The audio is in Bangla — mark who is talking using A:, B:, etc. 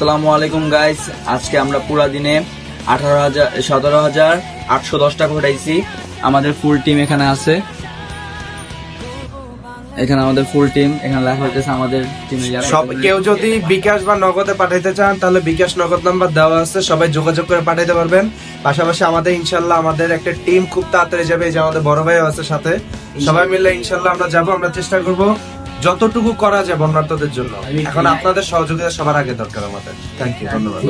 A: আসসালামু আলাইকুম গাইস আজকে আমরা পুরা দিনে আঠারো হাজার সতেরো হাজার আটশো দশ টাকা উঠাইছি আমাদের ফুল টিম এখানে আছে। এখানে আমাদের ফুল টিম এখানে লেখা হইতেছে আমাদের টিমে যারা
B: সব কেউ যদি বিকাশ বা নগদে পাঠাইতে চান তাহলে বিকাশ নগদ নাম্বার দেওয়া আছে। সবাই যোগাযোগ করে পাঠাইতে পারবেন। পাশাপাশি আমাদের ইনশাল্লাহ আমাদের একটা টিম খুব তাড়াতাড়ি যাবে এই যে আমাদের বড় ভাইও আছে সাথে। সবাই মিলে ইনশাল্লাহ আমরা যাব আমরা চেষ্টা করব। যতটুকু করা যায় বন্যার্থদের জন্য। এখন আপনাদের সহযোগিতা সবার আগে দরকার আমাদের। থ্যাংক ইউ ধন্যবাদ।